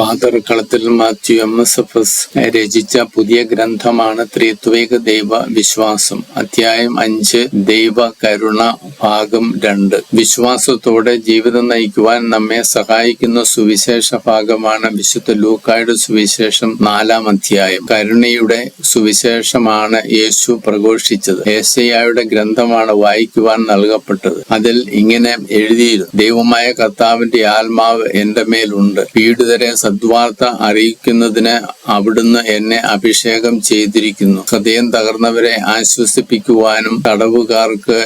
Father Kalathil Mathew M S F S രചിച്ച പുതിയ ഗ്രന്ഥമാണ് ത്രിത്വേക ദൈവ വിശ്വാസം. അധ്യായം അഞ്ച് ദൈവ കരുണ ഭാഗം രണ്ട്. വിശ്വാസത്തോടെ ജീവിതം നയിക്കുവാൻ നമ്മെ സഹായിക്കുന്ന സുവിശേഷ ഭാഗമാണ് വിശുദ്ധ ലൂക്കായുടെ സുവിശേഷം നാലാം അധ്യായം. കരുണയുടെ സുവിശേഷമാണ് യേശു പ്രഘോഷിച്ചത്. ഏശയായുടെ ഗ്രന്ഥമാണ് വായിക്കുവാൻ നൽകപ്പെട്ടത്. അതിൽ ഇങ്ങനെ എഴുതിയിരുന്നു ദൈവമായ കർത്താവിന്റെ ആത്മാവ് എന്റെ മേലുണ്ട്. പീഡിതരെ സദ്വാർത്ത അറിയിക്കുന്നതിന് അവിടുന്ന് എന്നെ അഭിഷേകം ചെയ്തിരിക്കുന്നു. ഹൃദയം തകർന്നവരെ ആശ്വസിപ്പിക്കുവാനും തടവുകാർക്ക്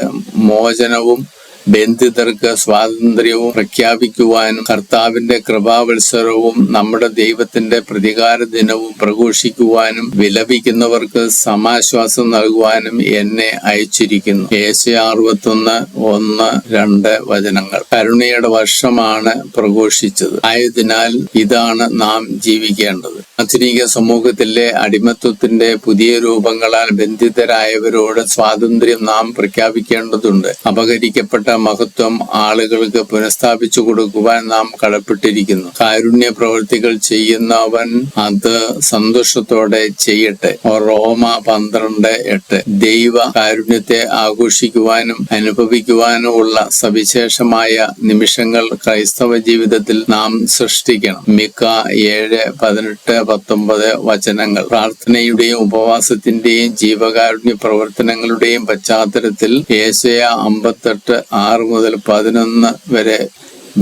മോചനവും ബന്ധിതർക്ക് സ്വാതന്ത്ര്യവും പ്രഖ്യാപിക്കുവാനും കർത്താവിന്റെ കൃപാവത്സരവും നമ്മുടെ ദൈവത്തിന്റെ പ്രതികാര ദിനവും പ്രഘോഷിക്കുവാനും വിലപിക്കുന്നവർക്ക് സമാശ്വാസം നൽകുവാനും എന്നെ അയച്ചിരിക്കുന്നു. ഏശ അറുപത്തൊന്ന് ഒന്ന് രണ്ട് വചനങ്ങൾ. കരുണയുടെ വർഷമാണ് പ്രഘോഷിച്ചത്. ആയതിനാൽ ഇതാണ് നാം ജീവിക്കേണ്ടത്. ആധുനിക സമൂഹത്തിലെ അടിമത്വത്തിന്റെ പുതിയ രൂപങ്ങളാൽ ബന്ധിതരായവരോട് സ്വാതന്ത്ര്യം നാം പ്രഖ്യാപിക്കേണ്ടതുണ്ട്. അപഹരിക്കപ്പെട്ട മഹത്വം ആളുകൾക്ക് പുനഃസ്ഥാപിച്ചു കൊടുക്കുവാൻ നാം കടപ്പെട്ടിരിക്കുന്നു. കാരുണ്യ പ്രവൃത്തികൾ ചെയ്യുന്നവൻ അത് സന്തോഷത്തോടെ ചെയ്യട്ടെ. റോമ പന്ത്രണ്ട് എട്ട്. ദൈവ കാരുണ്യത്തെ ആഘോഷിക്കുവാനും അനുഭവിക്കുവാനും ഉള്ള സവിശേഷമായ നിമിഷങ്ങൾ ക്രൈസ്തവ ജീവിതത്തിൽ നാം സൃഷ്ടിക്കണം. മിക്ക ഏഴ് പതിനെട്ട് പത്തൊമ്പത് വചനങ്ങൾ. പ്രാർത്ഥനയുടെയും ഉപവാസത്തിന്റെയും ജീവകാരുണ്യ പ്രവർത്തനങ്ങളുടെയും പശ്ചാത്തലത്തിൽ ഏശയ അമ്പത്തെട്ട് ആറ് മുതൽ പതിനൊന്ന് വരെ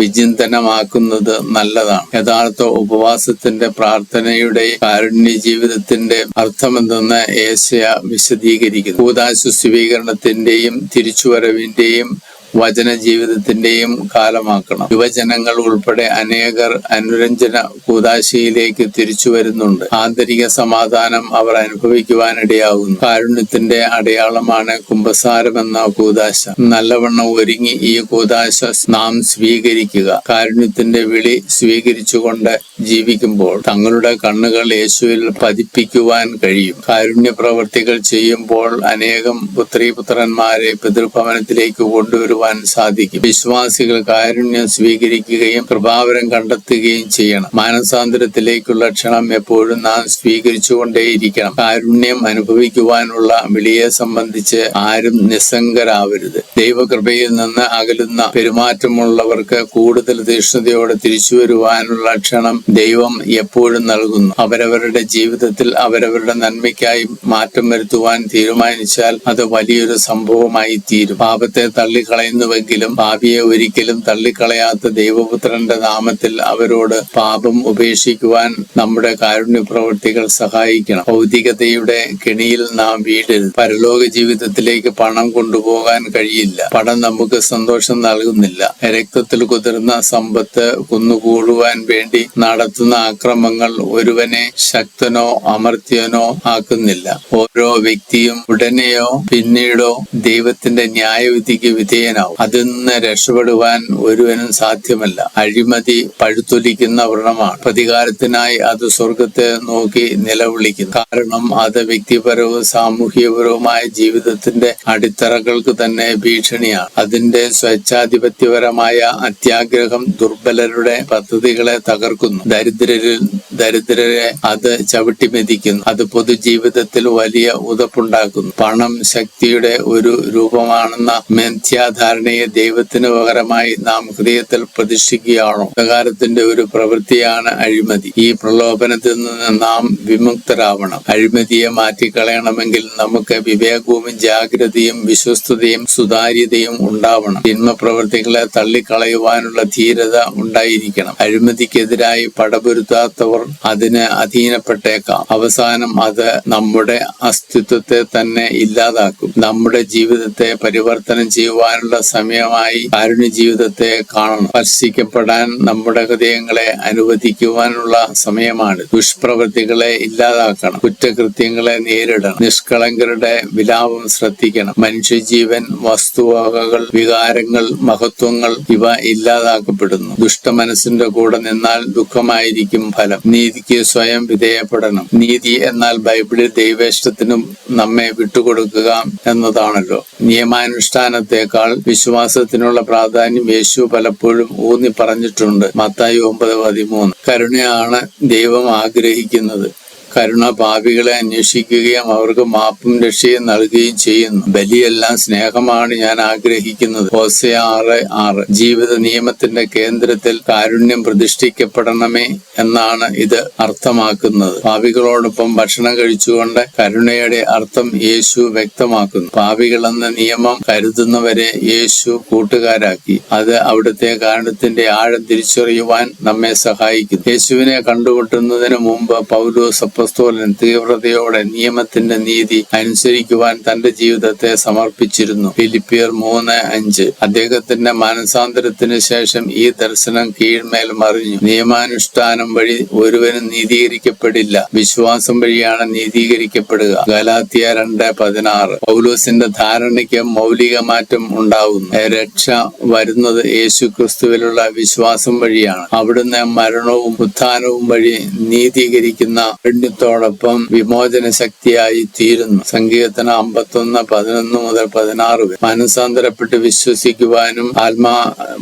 വിചിന്തനമാക്കുന്നത് നല്ലതാണ്. യഥാർത്ഥ ഉപവാസത്തിന്റെ പ്രാർത്ഥനയുടെ കാരുണ്യ ജീവിതത്തിന്റെ അർത്ഥമെന്തെന്ന് ഏശയ വിശദീകരിക്കുന്നു. കൂതാശു സ്വീകരണത്തിന്റെയും തിരിച്ചുവരവിന്റെയും വചന ജീവിതത്തിന്റെയും കാലമാക്കണം. യുവജനങ്ങൾ ഉൾപ്പെടെ അനേകർ അനുരഞ്ജന കൂതാശയിലേക്ക് തിരിച്ചു വരുന്നുണ്ട്. ആന്തരിക സമാധാനം അവർ അനുഭവിക്കുവാനിടയാകുന്നു കാരുണ്യത്തിന്റെ അടയാളമാണ് കുംഭസാരം എന്ന കൂതാശ. നല്ലവണ്ണം ഒരുങ്ങി ഈ കൂതാശ നാം സ്വീകരിക്കുക. കാരുണ്യത്തിന്റെ വിളി സ്വീകരിച്ചുകൊണ്ട് ജീവിക്കുമ്പോൾ തങ്ങളുടെ കണ്ണുകൾ യേശുവിൽ പതിപ്പിക്കുവാൻ കഴിയും. കാരുണ്യ പ്രവൃത്തികൾ ചെയ്യുമ്പോൾ അനേകം പുത്രീപുത്രന്മാരെ പിതൃഭവനത്തിലേക്ക് കൊണ്ടുവരുവാൻ സാധിക്കും. വിശ്വാസികൾ കാരുണ്യം സ്വീകരിക്കുകയും കൃപാവരം കണ്ടെത്തുകയും ചെയ്യണം. മാനസാന്തരത്തിലേക്കുള്ള ക്ഷണം എപ്പോഴും നാം സ്വീകരിച്ചുകൊണ്ടേയിരിക്കണം. കാരുണ്യം അനുഭവിക്കുവാനുള്ള വിളിയെ സംബന്ധിച്ച് ആരും നിസ്സംഗരാവരുത്. ദൈവകൃപയിൽ നിന്ന് അകലുന്ന പെരുമാറ്റമുള്ളവർക്ക് കൂടുതൽ തീക്ഷ്ണതയോടെ തിരിച്ചു വരുവാനുള്ള ക്ഷണം ദൈവം എപ്പോഴും നൽകുന്നു. അവരവരുടെ ജീവിതത്തിൽ അവരവരുടെ നന്മയ്ക്കായി മാറ്റം വരുത്തുവാൻ തീരുമാനിച്ചാൽ അത് വലിയൊരു സംഭവമായി തീരും പാപത്തെ തള്ളിക്കളയുന്നുവെങ്കിലും പാപിയെ ഒരിക്കലും തള്ളിക്കളയാത്ത ദൈവപുത്രന്റെ നാമത്തിൽ അവരോട് പാപം ഉപേക്ഷിക്കുവാൻ നമ്മുടെ കാരുണ്യ പ്രവൃത്തികൾ സഹായിക്കണം. ഭൗതികതയുടെ കെണിയിൽ നാം വീഴരുത് പരലോക ജീവിതത്തിലേക്ക് പണം കൊണ്ടുപോകാൻ കഴിയില്ല. പണം നമുക്ക് സന്തോഷം നൽകുന്നില്ല. രക്തത്തിൽ കുതിർന്ന സമ്പത്ത് കുന്നുകൂടുവാൻ വേണ്ടി നടത്തുന്ന അക്രമങ്ങൾ ഒരുവനെ ശക്തനോ അമർത്യനോ ആക്കുന്നില്ല. ഓരോ വ്യക്തിയും ഉടനെയോ പിന്നീടോ ദൈവത്തിന്റെ ന്യായവിധിക്ക് വിധേയനാവും അതിൽ നിന്ന് രക്ഷപ്പെടുവാൻ ഒരുവനും സാധ്യമല്ല. അഴിമതി പഴുത്തൊലിക്കുന്ന വ്രണമാണ്. പ്രതികാരത്തിനായി അത് സ്വർഗത്തെ നോക്കി നിലവിളിക്കുന്നു. കാരണം അത് വ്യക്തിപരവും സാമൂഹികപരവുമായ ജീവിതത്തിന്റെ അടിത്തറകൾക്ക് തന്നെ ഭീഷണിയാണ്. അതിന്റെ സ്വേച്ഛാധിപത്യപരമായ അത്യാഗ്രഹം ദുർബലരുടെ പദ്ധതികളെ തകർക്കുന്നു. ദരിദ്രരിൽ ദരിദ്രരെ അത് ചവിട്ടി മെതിക്കുന്നു അത് പൊതുജീവിതത്തിൽ വലിയ ഉതപ്പുണ്ടാക്കുന്നു. പണം ശക്തിയുടെ ഒരു രൂപമാണെന്ന മിഥ്യാധാരണയെ ദൈവത്തിന് പകരമായി നാം ഹൃദയത്തിൽ പ്രതിഷ്ഠിക്കുകയാണോ? പ്രകാരത്തിന്റെ ഒരു പ്രവൃത്തിയാണ് അഴിമതി. ഈ പ്രലോഭനത്തിൽ നിന്ന് നാം വിമുക്തരാവണം. അഴിമതിയെ മാറ്റിക്കളയണമെങ്കിൽ നമുക്ക് വിവേകവും ജാഗ്രതയും വിശ്വസ്തതയും സുതാര്യതയും ഉണ്ടാവണം. തിന്മ പ്രവൃത്തികളെ തള്ളിക്കളയുവാനുള്ള ധീരത ഉണ്ടായിരിക്കണം. അഴിമതിക്കെതിരായി പടപൊരുത്താത്തവർ അതിന് അധീനപ്പെട്ടേക്കാം. അവസാനം അത് നമ്മുടെ അസ്തിത്വത്തെ തന്നെ ഇല്ലാതാക്കും. നമ്മുടെ ജീവിതത്തെ പരിവർത്തനം ചെയ്യുവാനുള്ള സമയമായി കാരുണ്യ ജീവിതത്തെ കാണണം. സ്പർശിക്കപ്പെടാൻ നമ്മുടെ ഹൃദയങ്ങളെ അനുവദിക്കുവാനുള്ള സമയമാണ് ദുഷ്പ്രവൃത്തികളെ ഇല്ലാതാക്കണം. കുറ്റകൃത്യങ്ങളെ നേരിടണം. നിഷ്കളങ്കരുടെ വിലാപം ശ്രദ്ധിക്കണം. മനുഷ്യജീവൻ വസ്തുവകകൾ വികാരങ്ങൾ മഹത്വങ്ങൾ ഇവ ഇല്ലാതാക്കപ്പെടുന്നു. ദുഷ്ടമനസ്സിന്റെ കൂടെ നിന്നാൽ ദുഃഖമായിരിക്കും ഫലം. നീതിക്ക് സ്വയം വിധേയപ്പെടണം. നീതി എന്നാൽ ബൈബിളിൽ ദൈവേഷ്ടത്തിനും നമ്മെ വിട്ടുകൊടുക്കുക എന്നതാണല്ലോ. നിയമാനുഷ്ഠാനത്തെക്കാൾ വിശ്വാസത്തിനുള്ള പ്രാധാന്യം യേശു പലപ്പോഴും ഊന്നി പറഞ്ഞിട്ടുണ്ട് മത്തായി ഒമ്പത് പതിമൂന്ന്. കരുണയാണ് ദൈവം ആഗ്രഹിക്കുന്നത്. കരുണ പാപികളെ അന്വേഷിക്കുകയും അവർക്ക് മാപ്പും രക്ഷയും നൽകുകയും ചെയ്യുന്നു. ബലിയെല്ലാം സ്നേഹമാണ് ഞാൻ ആഗ്രഹിക്കുന്നത്. ഹോസയ ആറ് ആറ്. ജീവിത നിയമത്തിന്റെ കേന്ദ്രത്തിൽ കാരുണ്യം പ്രതിഷ്ഠിക്കപ്പെടണമേ എന്നാണ് ഇത് അർത്ഥമാക്കുന്നത്. പാപികളോടൊപ്പം ഭക്ഷണം കഴിച്ചുകൊണ്ട് കരുണയുടെ അർത്ഥം യേശു വ്യക്തമാക്കുന്നു. പാപികളെന്ന നിയമം കരുതുന്നവരെ യേശു കൂട്ടുകാരാക്കി. അത് അവിടുത്തെ കാരണത്തിന്റെ ആഴം തിരിച്ചറിയുവാൻ നമ്മെ സഹായിക്കുന്നു. യേശുവിനെ കണ്ടുമുട്ടുന്നതിന് മുമ്പ് പൗലോസ് അപ്പസ്തോലൻ തീവ്രതയോടെ നിയമത്തിന്റെ നീതി അനുസരിക്കുവാൻ തന്റെ ജീവിതത്തെ സമർപ്പിച്ചിരുന്നു. ഫിലിപ്പിയർ മൂന്ന് അഞ്ച്. അദ്ദേഹത്തിന്റെ മാനസാന്തരത്തിന് ശേഷം ഈ ദർശനം കീഴ്മേൽ മറിഞ്ഞു. നിയമാനുഷ്ഠാനം വഴി ഒരുവനും നീതീകരിക്കപ്പെടില്ല. വിശ്വാസം വഴിയാണ് നീതീകരിക്കപ്പെടുക. ഗലാത്തിയ രണ്ട് പതിനാറ്. പൗലോസിന്റെ ധാരണയ്ക്ക് മൗലിക മാറ്റം ഉണ്ടാകുന്നു രക്ഷ വരുന്നത് യേശു ക്രിസ്തുവിലുള്ള വിശ്വാസം വഴിയാണ്. അവിടുന്ന് മരണവും ഉത്ഥാനവും വഴി നീതീകരിക്കുന്ന പുണ്യത്തോടൊപ്പം വിമോചന ശക്തിയായി തീരുന്നു. സങ്കീർത്തന അമ്പത്തൊന്ന് പതിനൊന്ന് മുതൽ പതിനാറ് വരെ. മനസാന്തരപ്പെട്ട് വിശ്വസിക്കുവാനും ആത്മാ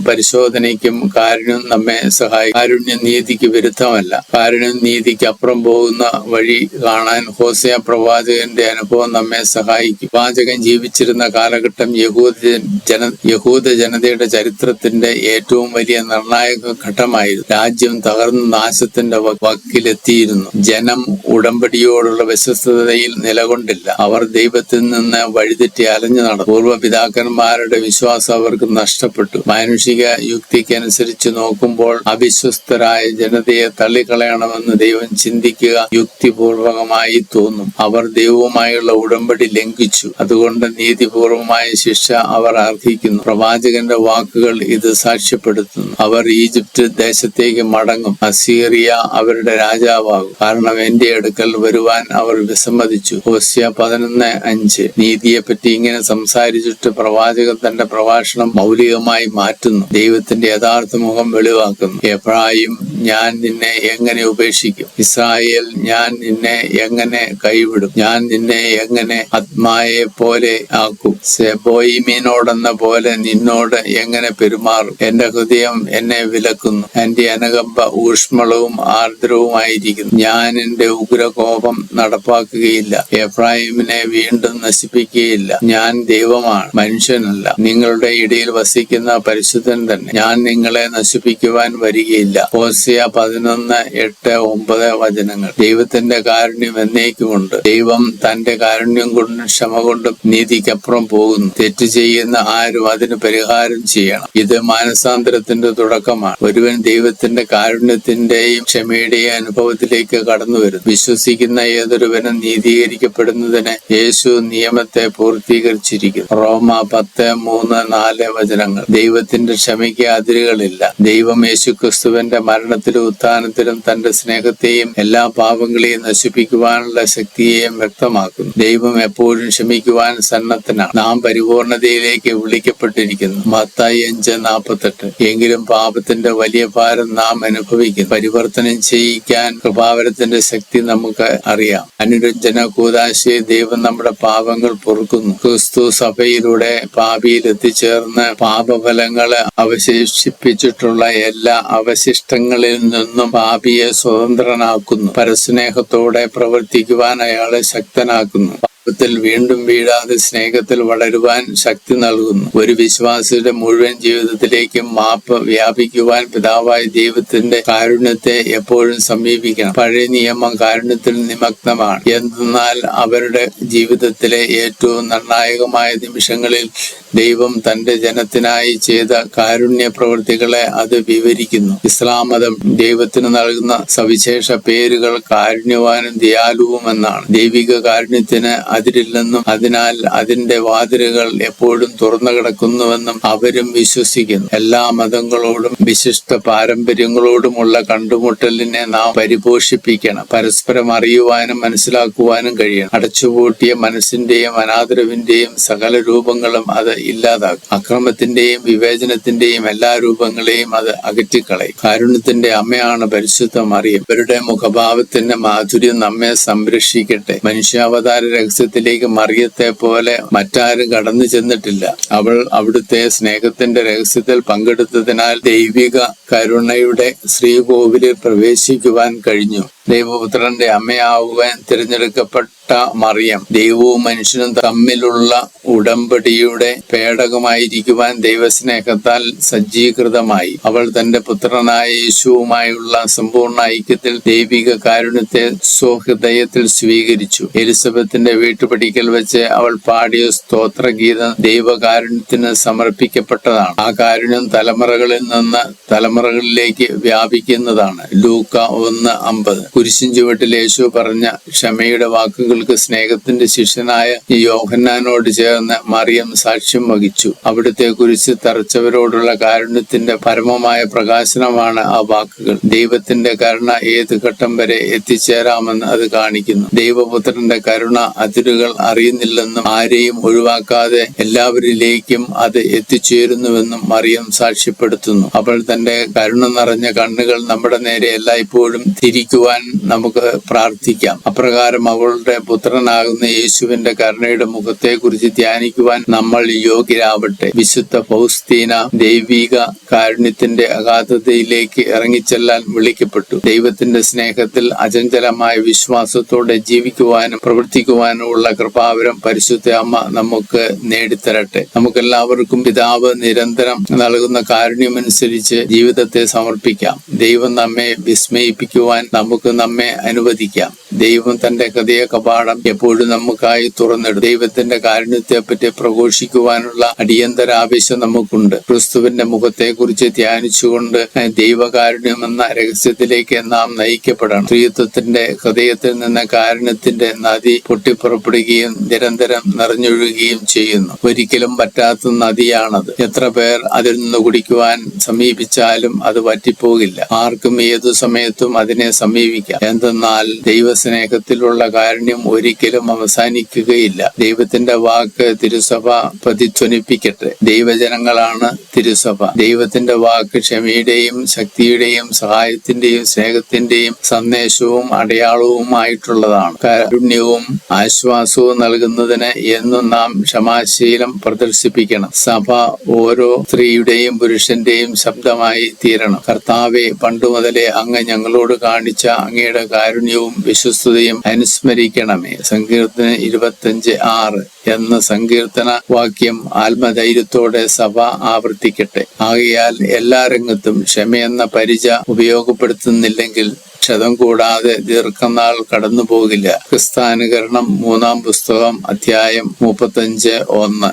പരിശോധനയ്ക്കും കാരുണ്യം നമ്മെ സഹായിക്കും. കാരുണ്യം നീതിക്ക് വിരുദ്ധമല്ല. കാരുണ്യം നീതിക്ക് അപ്പുറം പോകുന്ന വഴി കാണാൻ ഹോസയ പ്രവാചകന്റെ അനുഭവം നമ്മെ സഹായിക്കും. പ്രവാചകൻ ജീവിച്ചിരുന്ന കാലഘട്ടം യഹൂദ ജന യഹൂദ ജനതയുടെ ചരിത്രത്തിന്റെ ഏറ്റവും വലിയ നിർണായക ഘട്ടമായിരുന്നു. രാജ്യം തകർന്ന് നാശത്തിന്റെ വക്കിലെത്തിയിരുന്നു. ജനം ഉടമ്പടിയോടുള്ള വിശ്വസ്തതയിൽ നിലകൊണ്ടില്ല. അവർ ദൈവത്തിൽ നിന്ന് വഴിതെറ്റി അലഞ്ഞു നടന്നു. പൂർവപിതാക്കന്മാരുടെ വിശ്വാസം അവർക്ക് നഷ്ടപ്പെട്ടു. മാനുഷിക യുക്തിക്കനുസരിച്ച് നോക്കുമ്പോൾ അവിശ്വസ്തരായ ജനതയെ തള്ളിക്കളയണമെന്ന് ദൈവം ചിന്തിക്കുക യുക്തിപൂർവകമായി തോന്നും. അവർ ദൈവവുമായുള്ള ഉടമ്പടി ലംഘിച്ചു. അതുകൊണ്ട് നീതിപൂർവമായ ശിക്ഷ അവർ അർഹിക്കുന്നു. പ്രവാചകന്റെ വാക്കുകൾ ഇത് സാക്ഷ്യപ്പെടുത്തുന്നു. അവർ ഈജിപ്ത് ദേശത്തേക്ക് മടങ്ങും. അസീറിയ അവരുടെ രാജാവാകും. കാരണം എന്റെ അടുക്കൽ വരുവാൻ അവർ വിസമ്മതിച്ചു. ഹോസ്യ പതിനൊന്ന് അഞ്ച്. നീതിയെപ്പറ്റി ഇങ്ങനെ സംസാരിച്ചിട്ട് പ്രവാചകൻ തന്റെ പ്രഭാഷണം മൗലികമായി മാറ്റുന്നു. ദൈവത്തിന്റെ യഥാർത്ഥ മുഖം വെളിവാക്കുന്നു. എബ്രാഹിം ഞാൻ നിന്നെ എങ്ങനെ ഉപേക്ഷിക്കും? ഇസ്രായേൽ ഞാൻ നിന്നെ എങ്ങനെ കൈവിടും? ഞാൻ നിന്നെ എങ്ങനെ ആത്മായെ പോലെ ആക്കും? സെബോയിമീനോടെന്ന പോലെ നിന്നോട് എങ്ങനെ പെരുമാറും? എന്റെ ഹൃദയം എന്നെ വിലക്കുന്നു. എന്റെ അനുകമ്പ ഊഷ്മളവും ആർദ്രവുമായിരിക്കുന്നു. ഞാൻ എന്റെ ഉഗ്രകോപം നടപ്പാക്കുകയില്ല. എഫ്രാഹിമിനെ വീണ്ടും നശിപ്പിക്കുകയില്ല. ഞാൻ ദൈവമാണ് മനുഷ്യനല്ല. നിങ്ങളുടെ ഇടയിൽ വസിക്കുന്ന പരിശുദ്ധൻ തന്നെ. ഞാൻ നിങ്ങളെ നശിപ്പിക്കുവാൻ വരികയില്ല. ഓസിയ പതിനൊന്ന് എട്ട് ഒമ്പത് വചനങ്ങൾ. ദൈവത്തിന്റെ കാരുണ്യം എന്നേക്കുമുണ്ട്. ദൈവം തന്റെ കാരുണ്യം കൊണ്ടും ക്ഷമ കൊണ്ടും നീതിക്കപ്പുറം പോകുന്നു. തെറ്റ് ചെയ്യുന്ന ആരും അതിന് പരിഹാരം ചെയ്യണം. ഇത് മാനസാന്തരത്തിന്റെ തുടക്കമാണ്. ഒരുവൻ ദൈവത്തിന്റെ കാരുണ്യത്തിന്റെയും ക്ഷമയുടെയും അനുഭവത്തിലേക്ക് കടന്നു വരുന്നു വിശ്വസിക്കുന്ന ഏതൊരുവനും നീതീകരിക്കപ്പെടുന്നതിന് യേശു നിയമത്തെ പൂർത്തീകരിച്ചിരിക്കുന്നു. റോമ പത്ത് മൂന്ന് നാല് വചനങ്ങൾ. ദൈവത്തിന്റെ ക്ഷമയ്ക്ക് അതിരുകളില്ല. ദൈവം യേശു ക്രിസ്തുവിന്റെ മരണത്തിലും ഉത്ഥാനത്തിലും തന്റെ സ്നേഹത്തെയും എല്ലാ പാപങ്ങളെയും നശിപ്പിക്കുവാനുള്ള ശക്തിയെയും വ്യക്തമാക്കുന്നു. ദൈവം എപ്പോഴും ക്ഷമിക്കുവാൻ സന്നദ്ധനാണ്. നാം പരിപൂർണതയിലേക്ക് വിളിക്കപ്പെട്ടിരിക്കുന്നു. മത്തായി അഞ്ച് നാൽപ്പത്തെട്ട്. എങ്കിലും പാപത്തിന്റെ വലിയ ഭാരം നാം അനുഭവിക്കുന്നു. പരിവർത്തനം ചെയ്യിക്കാൻ കൃപാവരത്തിന്റെ ശക്തി നമുക്ക് അറിയാം. അനുരഞ്ജന കൂതാശയെ ദൈവം നമ്മുടെ പാപങ്ങൾ പൊറുക്കുന്നു. ക്രിസ്തു സഭയിലൂടെ പാപിയിൽ എത്തിച്ചേർന്ന് പാപഫലങ്ങളെ അവശേഷിപ്പിച്ചിട്ടുള്ള എല്ലാ അവശിഷ്ടങ്ങളിൽ നിന്നും പാപിയെ സ്വതന്ത്രനാക്കുന്നു. പരസ്നേഹത്തോടെ പ്രവർത്തിക്കുവാൻ അയാളെ ശക്തനാക്കുന്നു. പാപത്തിൽ വീണ്ടും വീഴാതെ സ്നേഹത്തിൽ വളരുവാൻ ശക്തി നൽകുന്നു. ഒരു വിശ്വാസിയുടെ മുഴുവൻ ജീവിതത്തിലേക്കും മാപ്പ് വ്യാപിക്കുവാൻ പിതാവായ ദൈവത്തിന്റെ കാരുണ്യത്തെ എപ്പോഴും സമീപിക്കണം. പഴയ നിയമം കാരുണ്യത്തിൽ നിമഗ്നമാണ്. എന്തെന്നാൽ അവരുടെ ജീവിതത്തിലെ ഏറ്റവും നിർണായകമായ നിമിഷങ്ങളിൽ ദൈവം തന്റെ ജനത്തിനായി ചെയ്ത കാരുണ്യ പ്രവൃത്തികളെ അത് വിവരിക്കുന്നു. ഇസ്ലാം മതം ദൈവത്തിന് നൽകുന്ന സവിശേഷ പേരുകൾ കാരുണ്യവാനും ദയാലുവും എന്നാണ് ദൈവിക കാരുണ്യത്തിന് അതിരില്ലെന്നും അതിനാൽ അതിന്റെ വാതിലുകൾ എപ്പോഴും തുറന്നു കിടക്കുന്നുവെന്നും അവരും വിശ്വസിക്കുന്നു. എല്ലാ മതങ്ങളോടും വിശിഷ്ട പാരമ്പര്യങ്ങളോടുമുള്ള കണ്ടുമുട്ടലിനെ നാം പരിപോഷിപ്പിക്കണം. പരസ്പരം അറിയുവാനും മനസ്സിലാക്കുവാനും കഴിയണം. അടച്ചുപൂട്ടിയ മനസ്സിന്റെയും അനാദരവിന്റെയും സകല രൂപങ്ങളും അത് ഇല്ലാതാക്കും. അക്രമത്തിന്റെയും വിവേചനത്തിന്റെയും എല്ലാ രൂപങ്ങളെയും അത് അകറ്റിക്കളയും. കാരുണ്യത്തിന്റെ അമ്മയാണ് പരിശുദ്ധ മറിയം. ഇവരുടെ മുഖഭാവത്തിന്റെ മാധുര്യം നമ്മെ സംരക്ഷിക്കട്ടെ. മനുഷ്യാവതാര രഹസ്യത്തിൽ രഹസ്യത്തിലേക്ക് മറിയത്തെ പോലെ മറ്റാരും കടന്നു ചെന്നിട്ടില്ല. അവൾ അവിടുത്തെ സ്നേഹത്തിന്റെ രഹസ്യത്തിൽ പങ്കെടുത്തതിനാൽ ദൈവിക കരുണയുടെ ശ്രീകോവിലിൽ പ്രവേശിക്കുവാൻ കഴിഞ്ഞു. ദൈവപുത്രന്റെ അമ്മയാവുവാൻ തിരഞ്ഞെടുക്കപ്പെട്ട മറിയം. ദൈവവും മനുഷ്യനും തമ്മിലുള്ള ഉടമ്പടിയുടെ പേടകമായിരിക്കുവാൻ ദൈവസ്നേഹത്താൽ സജ്ജീകൃതമായി. അവൾ തന്റെ പുത്രനായ യേശുവുമായുള്ള സമ്പൂർണ ഐക്യത്തിൽ ദൈവിക കാരുണ്യത്തെ സ്വഹൃദയത്തിൽ സ്വീകരിച്ചു. എലിസബത്തിന്റെ വീട്ടുപടിക്കൽ വെച്ച് അവൾ പാടിയ സ്തോത്രഗീതം ദൈവകാരുണ്യത്തിന് സമർപ്പിക്കപ്പെട്ടതാണ്. ആ കാരുണ്യം തലമുറകളിൽ നിന്ന് തലമുറകളിലേക്ക് വ്യാപിക്കുന്നതാണ്. ലൂക്ക ഒന്ന് അമ്പത്. കുരിശിൻ ചുവട്ടിൽ യേശു പറഞ്ഞ ക്ഷമയുടെ വാക്കുകൾക്ക് സ്നേഹത്തിന്റെ ശിഷ്യനായ യോഹന്നാനോട് ചേർന്ന് മറിയം സാക്ഷ്യം വഹിച്ചു. അവിടുത്തെ കുരിശ് തറച്ചവരോടുള്ള കാരുണ്യത്തിന്റെ പരമമായ പ്രകാശനമാണ് ആ വാക്കുകൾ. ദൈവത്തിന്റെ കരുണ ഏത് ഘട്ടം വരെ എത്തിച്ചേരാമെന്ന് അത് കാണിക്കുന്നു. ദൈവപുത്രന്റെ കരുണ അതിരുകൾ അറിയുന്നില്ലെന്നും ആരെയും ഒഴിവാക്കാതെ എല്ലാവരിലേക്കും അത് എത്തിച്ചേരുന്നുവെന്നും മറിയം സാക്ഷ്യപ്പെടുത്തുന്നു. അവൾ തന്റെ കരുണ നിറഞ്ഞ കണ്ണുകൾ നമ്മുടെ നേരെ എല്ലായ്പ്പോഴും തിരിക്കുവാൻ നമുക്ക് പ്രാർത്ഥിക്കാം. അപ്രകാരം അവളുടെ പുത്രനാകുന്ന യേശുവിന്റെ കരുണയുടെ മുഖത്തെ കുറിച്ച് ധ്യാനിക്കുവാൻ നമ്മൾ യോഗ്യരാവട്ടെ. വിശുദ്ധ ഫൗസ്തീന ദൈവിക കാരുണ്യത്തിന്റെ അഗാധതയിലേക്ക് ഇറങ്ങിച്ചെല്ലാൻ വിളിക്കപ്പെട്ടു. ദൈവത്തിന്റെ സ്നേഹത്തിൽ അചഞ്ചലമായ വിശ്വാസത്തോടെ ജീവിക്കുവാനും പ്രവർത്തിക്കുവാനും ഉള്ള കൃപാവരം പരിശുദ്ധ അമ്മ നമുക്ക് നേടിത്തരട്ടെ. നമുക്കെല്ലാവർക്കും പിതാവ് നിരന്തരം നൽകുന്ന കാരുണ്യമനുസരിച്ച് ജീവിതത്തെ സമർപ്പിക്കാം. ദൈവം നമ്മെ വിസ്മയിപ്പിക്കുവാൻ നമുക്ക് നമ്മെ അനുവദിക്കാം. ദൈവം തന്റെ ഹൃദയ കപാടം എപ്പോഴും നമുക്കായി തുറന്നിടും. ദൈവത്തിന്റെ കാരുണ്യത്തെ പറ്റി പ്രഘോഷിക്കുവാനുള്ള അടിയന്തര ആവശ്യം നമുക്കുണ്ട്. ക്രിസ്തുവിന്റെ മുഖത്തെക്കുറിച്ച് ധ്യാനിച്ചുകൊണ്ട് ദൈവകാരുണ്യം എന്ന രഹസ്യത്തിലേക്ക് നാം നയിക്കപ്പെടണം. സ്ത്രീത്വത്തിന്റെ ഹൃദയത്തിൽ നിന്ന് കാരുണ്യത്തിന്റെ നദി പൊട്ടിപ്പുറപ്പെടുകയും നിരന്തരം നിറഞ്ഞൊഴുകുകയും ചെയ്യുന്നു. ഒരിക്കലും പറ്റാത്ത നദിയാണത്. എത്ര പേർ അതിൽ നിന്ന് കുടിക്കുവാൻ സമീപിച്ചാലും അത് വറ്റിപ്പോകില്ല. ആർക്കും ഏതു സമയത്തും അതിനെ സമീപിക്കാം. എന്തെന്നാൽ ദൈവസ്നേഹത്തിലുള്ള കാരുണ്യം ഒരിക്കലും അവസാനിക്കുകയില്ല. ദൈവത്തിന്റെ വാക്ക് തിരുസഭ പ്രതിധ്വനിപ്പിക്കട്ടെ. ദൈവജനങ്ങളാണ് തിരുസഭ. ദൈവത്തിന്റെ വാക്ക് ക്ഷമയുടെയും ശക്തിയുടെയും സഹായത്തിന്റെയും സ്നേഹത്തിന്റെയും സന്ദേശവും അടയാളവുമായിട്ടുള്ളതാണ്. കാരുണ്യവും ആശ്വാസവും നൽകുന്നതിന് എന്നും നാം ക്ഷമാശീലം പ്രദർശിപ്പിക്കണം. സഭ ഓരോ സ്ത്രീയുടെയും പുരുഷന്റെയും ശബ്ദമായി തീരണം. കർത്താവെ പണ്ടുമുതലേ അങ്ങ് ഞങ്ങളോട് കാണിച്ച അങ്ങയുടെ കാരുണ്യവും വിശ്വസ്തയും അനുസ്മരിക്കണമേ. സങ്കീർത്തന ഇരുപത്തഞ്ച് ആറ് എന്ന സങ്കീർത്തന വാക്യം ആത്മധൈര്യത്തോടെ സഭ ആവർത്തിക്കട്ടെ. ആകയാൽ എല്ലാ രംഗത്തും ക്ഷമയെന്ന പരിച ഉപയോഗപ്പെടുത്തുന്നില്ലെങ്കിൽ ക്ഷതം കൂടാതെ ദീർഘനാൾ കടന്നുപോകില്ല. ക്രിസ്താനുകരണം മൂന്നാം പുസ്തകം അധ്യായം മുപ്പത്തഞ്ച് ഒന്ന്.